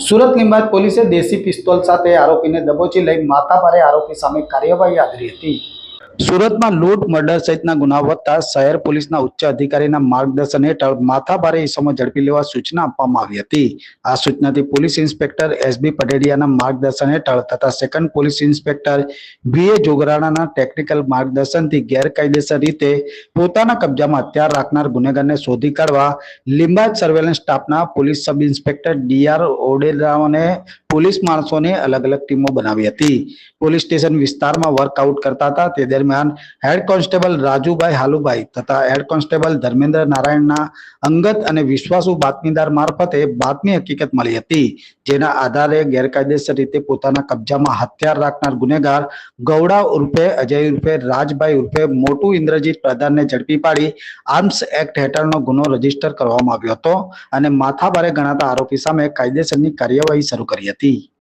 સુરત લીંબાદ પોલીસે દેશી પિસ્તોલ સાથે આરોપીને દબોચી લઈ માથાભારે આરોપી સામે કાર્યવાહી આદરી હતી. સુરતમાં લૂંટ મર્ડર સહિતના ગુનાઓ વધતા શહેર પોલીસના ઉચ્ચ અધિકારીના માર્ગદર્શન હેઠળ માથાભારે ઇસમો ઝડપી લેવા સૂચના આપવામાં આવી હતી. આ સૂચનાથી પોલીસ ઇન્સ્પેક્ટર એસબી પટેડિયાના માર્ગદર્શન હેઠળ તથા second police inspector B A જોગરાણાના technical માર્ગદર્શનથી ગેરકાયદેસર રીતે પોતાના કબજામાં હથિયાર રાખનાર ગુનેગારને શોધી કાઢવા લિંબાયત સર્વેલન્સ સ્ટાફના police sub inspector D R ઓડેરાઓને police માણસોને અલગ અલગ ટીમો બનાવી હતી. પોલીસ સ્ટેશન વિસ્તારમાં વર્કઆઉટ કરતા હતા. તે દરમિયાન હેડ કોન્સ્ટેબલ રાજુભાઈ હાલુભાઈ તથા હેડ કોન્સ્ટેબલ ધર્મેન્દ્ર નારાયણના અંગત અને વિશ્વાસુ બાતમીદાર મારફતે બાતમી હકીકત મળી હતી, જેના આધારે ગેરકાયદેસર રીતે પોતાના કબજામાં હથિયાર રાખનાર ગુનેગાર ગૌડા ઉર્ફે અજય ઉર્ફે, રાજભાઈ ઉર્ફે, મોટુ ઇન્દ્રજીત પ્રધાનને ઝડપી પાડી આર્મ્સ એક્ટ હેઠળનો ગુનો રજિસ્ટર કરવામાં આવ્યો હતો અને માથાભારે ગણાતા આરોપી સામે કાયદેસરની કાર્યવાહી શરૂ કરી હતી.